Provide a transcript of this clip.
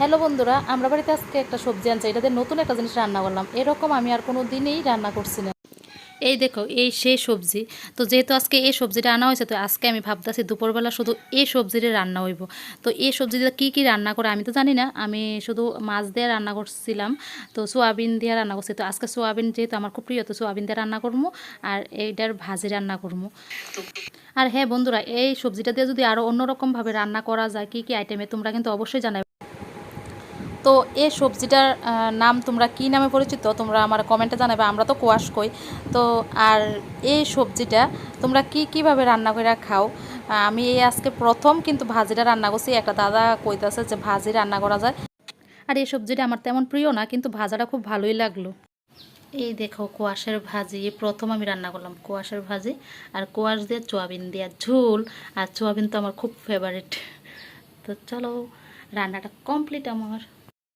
Hello বন্ধুরা, আমরা বাড়িতে আজকে একটা সবজি আনছি এটাতে নতুন একটা জিনিস রান্না করলাম। এরকম আমি আর কোনো দিনই রান্না করছি না। এই দেখো, এই সেই সবজি। তো যেহেতু আজকে এই সবজিটা আনা হয়েছে, তো আজকে আমি ভাবতেছি দুপুরবেলা শুধু এই সবজিটা রান্না হইব। তো এই সবজিটা কী কী রান্না করে আমি তো জানি না, আমি শুধু মাছ দিয়ে রান্না করছিলাম, তো সোয়াবিন দিয়ে রান্না করছি। তো আজকে সোয়াবিন যেহেতু আমার খুব প্রিয়, তো সোয়াবিন দিয়ে রান্না করব আর এইটার ভাজি রান্না করব। আর হ্যাঁ বন্ধুরা, এই সবজিটা দিয়ে যদি আরও অন্যরকমভাবে রান্না করা যায়, কী কী আইটেমে তোমরা কিন্তু অবশ্যই জানাবে। তো এই সবজিটার নাম তোমরা কি নামে পরিচিত? তোমরা আমার কমেন্টে জানাবে, আমরা তো কোয়াশ কই। তো, আর এই সবজিটা তোমরা কি, কীভাবে রান্না করে খাও? আমি এই আজকে প্রথম কিন্তু ভাজিটা রান্না করছি। একটা দাদা কইতাছে যে ভাজি রান্না করা যায়। আর এই সবজিটা আমার তেমন প্রিয় না, কিন্তু ভাজাটা খুব ভালোই লাগল। এই দেখো কোয়াশের ভাজি প্রথম আমি রান্না করলাম কোয়াশের ভাজি। আর কোয়াশ দিয়ে চোয়াবিন দিয়ে ঝোল, আর চোয়াবিন তো আমার খুব ফেভারিট তো চলো, রান্নাটা কমপ্লিট আমার।